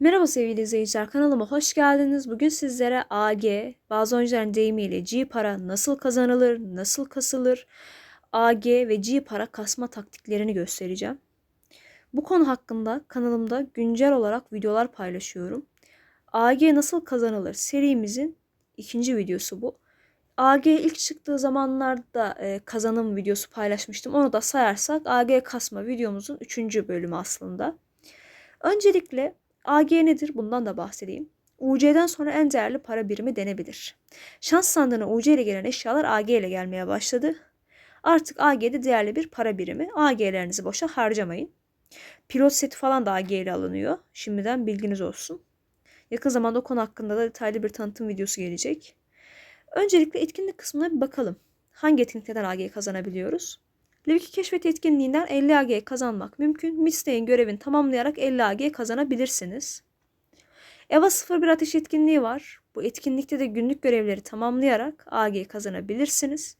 Merhaba sevgili izleyiciler, kanalıma hoş geldiniz. Bugün sizlere AG, bazı oyuncuların deyimiyle G para nasıl kazanılır, nasıl kasılır, AG ve G para kasma taktiklerini göstereceğim. Bu konu hakkında kanalımda güncel olarak videolar paylaşıyorum. AG nasıl kazanılır serimizin ikinci videosu bu. AG ilk çıktığı zamanlarda e, kazanım videosu paylaşmıştım. Onu da sayarsak AG kasma videomuzun üçüncü bölümü aslında. Öncelikle AG nedir? Bundan da bahsedeyim. UC'den sonra en değerli para birimi denebilir. Şans sandığına UC ile gelen eşyalar AG ile gelmeye başladı. Artık AG'de değerli bir para birimi. AG'lerinizi boşa harcamayın. Pilot seti falan da AG ile alınıyor. Şimdiden bilginiz olsun. Yakın zamanda konu hakkında da detaylı bir tanıtım videosu gelecek. Öncelikle etkinlik kısmına bir bakalım. Hangi etkinliklerden AG kazanabiliyoruz? Leviki keşfet etkinliğinden 50 AG kazanmak mümkün. Misteğin görevini tamamlayarak 50 AG kazanabilirsiniz. EVA 01 ateş etkinliği var. Bu etkinlikte de günlük görevleri tamamlayarak AG kazanabilirsiniz.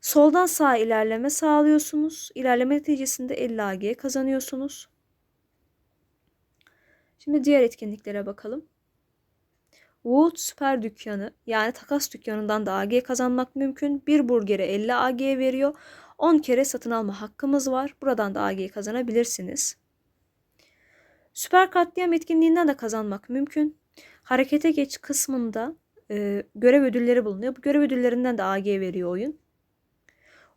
Soldan sağa ilerleme sağlıyorsunuz. İlerleme neticesinde 50 AG kazanıyorsunuz. Şimdi diğer etkinliklere bakalım. Wood Süper Dükkanı yani takas dükkanından da AG kazanmak mümkün. Bir burgere 50 AG veriyor. 10 kere satın alma hakkımız var. Buradan da AG kazanabilirsiniz. Süper katliam etkinliğinden de kazanmak mümkün. Harekete geç kısmında e, görev ödülleri bulunuyor. Bu görev ödüllerinden de AG veriyor oyun.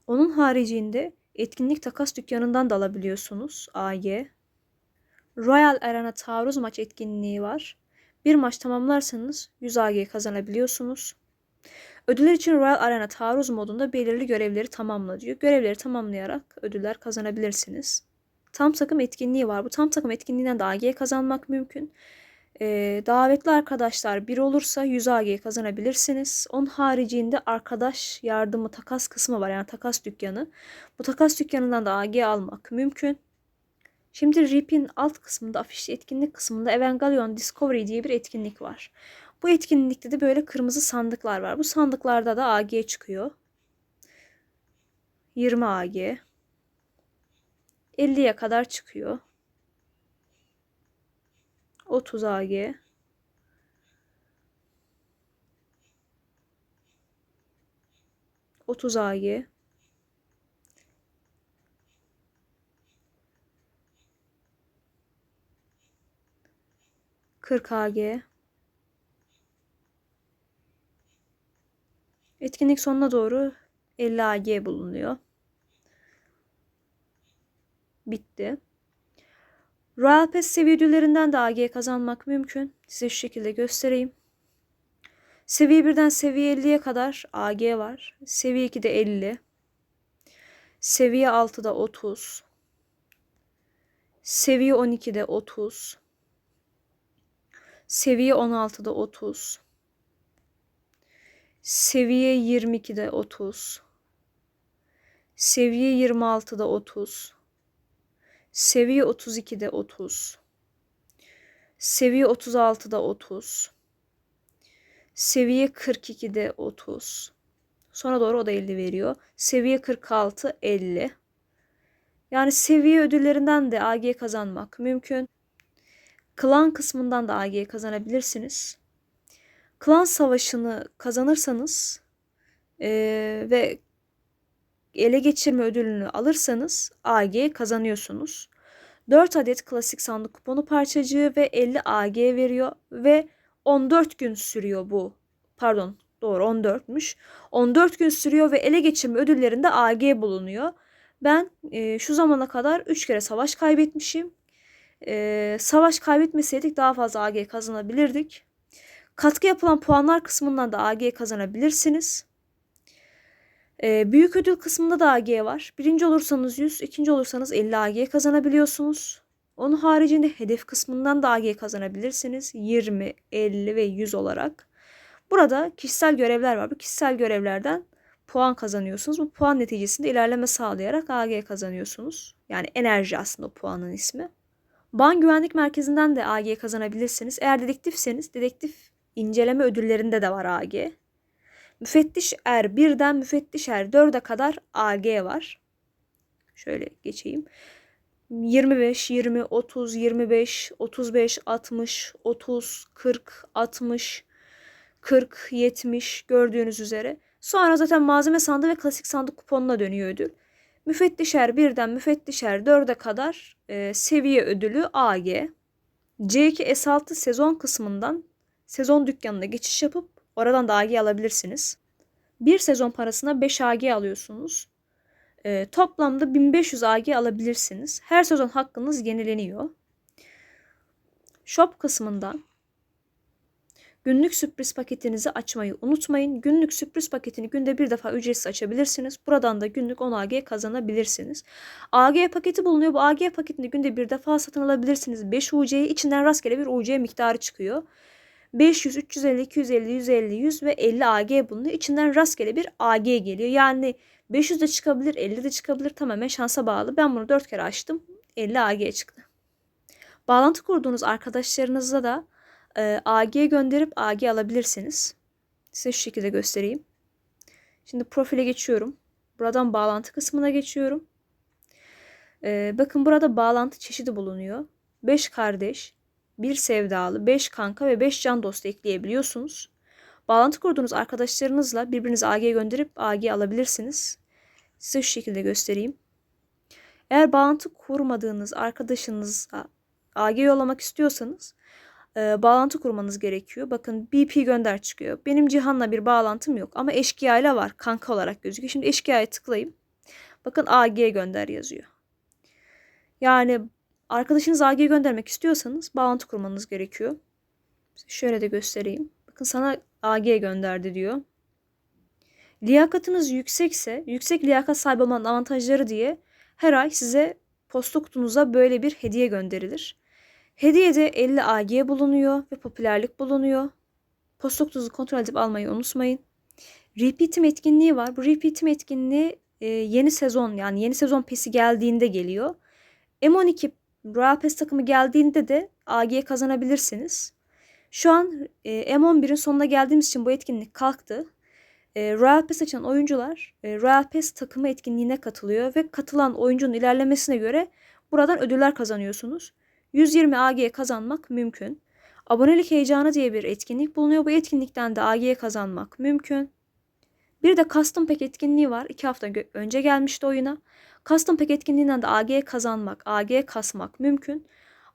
Onun haricinde etkinlik takas dükkanından da alabiliyorsunuz AG. Royal Arena taarruz maç etkinliği var. Bir maç tamamlarsanız 100 AG kazanabiliyorsunuz. Ödüller için Royal Arena taarruz modunda belirli görevleri tamamla diyor. Görevleri tamamlayarak ödüller kazanabilirsiniz. Tam takım etkinliği var. Bu tam takım etkinliğinden de AG kazanmak mümkün. Ee, davetli arkadaşlar bir olursa 100 AG kazanabilirsiniz. Onun haricinde arkadaş yardımı takas kısmı var. Yani takas dükkanı. Bu takas dükkanından da AG almak mümkün. Şimdi RIP'in alt kısmında afişli etkinlik kısmında Evangelion Discovery diye bir etkinlik var. Bu etkinlikte de böyle kırmızı sandıklar var. Bu sandıklarda da AG çıkıyor. 20 AG. 50'ye kadar çıkıyor. 30 AG. Otuz AG. Kırk AG. Etkinlik sonuna doğru 50 AG bulunuyor. Bitti. Royal Pass seviye de AG kazanmak mümkün. Size şu şekilde göstereyim. Seviye 1'den seviye 50'ye kadar AG var. Seviye 2'de 50. Seviye 6'da 30. Seviye 12'de 30. Seviye 16'da 30. Seviye 22'de 30. Seviye 26'da 30. Seviye 32'de 30. Seviye 36'da 30. Seviye 42'de 30. Sonra doğru o da 50 veriyor. Seviye 46 50. Yani seviye ödüllerinden de AG kazanmak mümkün. Klan kısmından da AG kazanabilirsiniz klan savaşını kazanırsanız e, ve ele geçirme ödülünü alırsanız AG kazanıyorsunuz. 4 adet klasik sandık kuponu parçacığı ve 50 AG veriyor ve 14 gün sürüyor bu. Pardon doğru 14'müş. 14 gün sürüyor ve ele geçirme ödüllerinde AG bulunuyor. Ben e, şu zamana kadar 3 kere savaş kaybetmişim. E, savaş kaybetmeseydik daha fazla AG kazanabilirdik. Katkı yapılan puanlar kısmından da AG kazanabilirsiniz. Ee, büyük ödül kısmında da AG var. Birinci olursanız 100, ikinci olursanız 50 AG kazanabiliyorsunuz. Onun haricinde hedef kısmından da AG kazanabilirsiniz. 20, 50 ve 100 olarak. Burada kişisel görevler var. Bu kişisel görevlerden puan kazanıyorsunuz. Bu puan neticesinde ilerleme sağlayarak AG kazanıyorsunuz. Yani enerji aslında puanın ismi. Ban Güvenlik Merkezi'nden de AG kazanabilirsiniz. Eğer dedektifseniz dedektif inceleme ödüllerinde de var AG. Müfettiş Er 1'den müfettiş Er 4'e kadar AG var. Şöyle geçeyim. 25, 20, 30, 25, 35, 60, 30, 40, 60, 40, 70 gördüğünüz üzere. Sonra zaten malzeme sandığı ve klasik sandık kuponuna dönüyor ödül. Müfettişer 1'den müfettişer 4'e kadar e, seviye ödülü AG. C2 S6 sezon kısmından sezon dükkanına geçiş yapıp oradan da AG alabilirsiniz. Bir sezon parasına 5 AG alıyorsunuz. E, toplamda 1500 AG alabilirsiniz. Her sezon hakkınız yenileniyor. Shop kısmından Günlük sürpriz paketinizi açmayı unutmayın. Günlük sürpriz paketini günde bir defa ücretsiz açabilirsiniz. Buradan da günlük 10 AG kazanabilirsiniz. AG paketi bulunuyor. Bu AG paketini günde bir defa satın alabilirsiniz. 5 UC'ye içinden rastgele bir UC miktarı çıkıyor. 500, 350, 250, 150, 100 ve 50 AG bulunuyor. İçinden rastgele bir AG geliyor. Yani 500 de çıkabilir, 50 de çıkabilir. Tamamen şansa bağlı. Ben bunu 4 kere açtım. 50 AG çıktı. Bağlantı kurduğunuz arkadaşlarınızla da e, AG gönderip AG alabilirsiniz. Size şu şekilde göstereyim. Şimdi profile geçiyorum. Buradan bağlantı kısmına geçiyorum. E, bakın burada bağlantı çeşidi bulunuyor. 5 kardeş, 1 sevdalı, 5 kanka ve 5 can dostu ekleyebiliyorsunuz. Bağlantı kurduğunuz arkadaşlarınızla birbirinize AG gönderip AG alabilirsiniz. Size şu şekilde göstereyim. Eğer bağlantı kurmadığınız arkadaşınıza AG yollamak istiyorsanız e, bağlantı kurmanız gerekiyor. Bakın BP gönder çıkıyor. Benim Cihan'la bir bağlantım yok ama eşkıya ile var. Kanka olarak gözüküyor. Şimdi eşkıya'ya tıklayayım. Bakın AG gönder yazıyor. Yani arkadaşınız AG göndermek istiyorsanız bağlantı kurmanız gerekiyor. Şöyle de göstereyim. Bakın sana AG gönderdi diyor. Liyakatınız yüksekse, yüksek liyakat sahibi olmanın avantajları diye her ay size posta kutunuza böyle bir hediye gönderilir. Hediyede 50 AG bulunuyor ve popülerlik bulunuyor. Posta kutunuzu kontrol edip almayı unutmayın. Repeat'im etkinliği var. Bu repeat'im etkinliği e, yeni sezon yani yeni sezon pesi geldiğinde geliyor. M12 Royal Pass takımı geldiğinde de AG kazanabilirsiniz. Şu an e, M11'in sonuna geldiğimiz için bu etkinlik kalktı. E, Royal Pass açan oyuncular e, Royal Pass takımı etkinliğine katılıyor ve katılan oyuncunun ilerlemesine göre buradan ödüller kazanıyorsunuz. 120 AG kazanmak mümkün. Abonelik heyecanı diye bir etkinlik bulunuyor. Bu etkinlikten de AG kazanmak mümkün. Bir de Custom Pack etkinliği var. 2 hafta önce gelmişti oyuna. Custom Pack etkinliğinden de AG kazanmak, AG kasmak mümkün.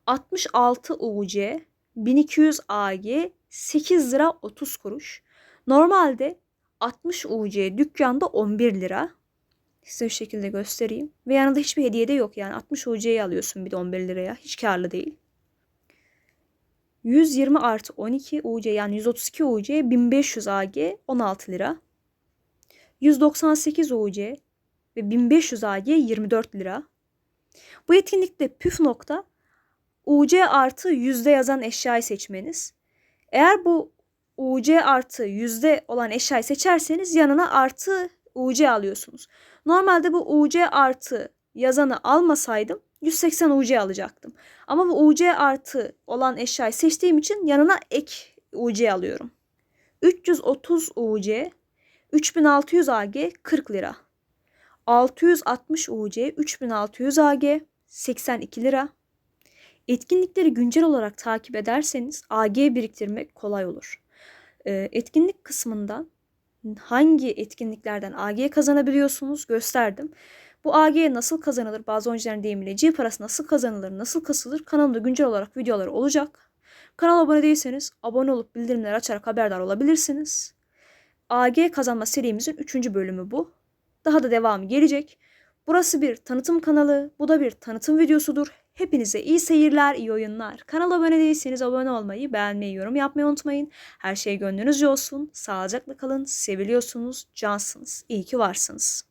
66 UC, 1200 AG, 8 lira 30 kuruş. Normalde 60 UC dükkanda 11 lira. Size şu şekilde göstereyim. Ve yanında hiçbir hediye de yok. Yani 60 UC'yi alıyorsun bir de 11 liraya. Hiç karlı değil. 120 artı 12 UC yani 132 UC 1500 AG 16 lira. 198 UC ve 1500 AG 24 lira. Bu etkinlikte püf nokta UC artı yüzde yazan eşyayı seçmeniz. Eğer bu UC artı yüzde olan eşyayı seçerseniz yanına artı UC alıyorsunuz. Normalde bu UC artı yazanı almasaydım 180 UC alacaktım. Ama bu UC artı olan eşyayı seçtiğim için yanına ek UC alıyorum. 330 UC 3600 AG 40 lira. 660 UC 3600 AG 82 lira. Etkinlikleri güncel olarak takip ederseniz AG biriktirmek kolay olur. Ee, etkinlik kısmından hangi etkinliklerden AG kazanabiliyorsunuz gösterdim. Bu AG nasıl kazanılır? Bazı oyuncuların deyimiyle G parası nasıl kazanılır? Nasıl kasılır? Kanalımda güncel olarak videoları olacak. Kanala abone değilseniz abone olup bildirimleri açarak haberdar olabilirsiniz. AG kazanma serimizin 3. bölümü bu. Daha da devamı gelecek. Burası bir tanıtım kanalı. Bu da bir tanıtım videosudur. Hepinize iyi seyirler, iyi oyunlar. Kanala abone değilseniz abone olmayı, beğenmeyi, yorum yapmayı unutmayın. Her şey gönlünüzce olsun. Sağlıcakla kalın. Seviliyorsunuz, cansınız. İyi ki varsınız.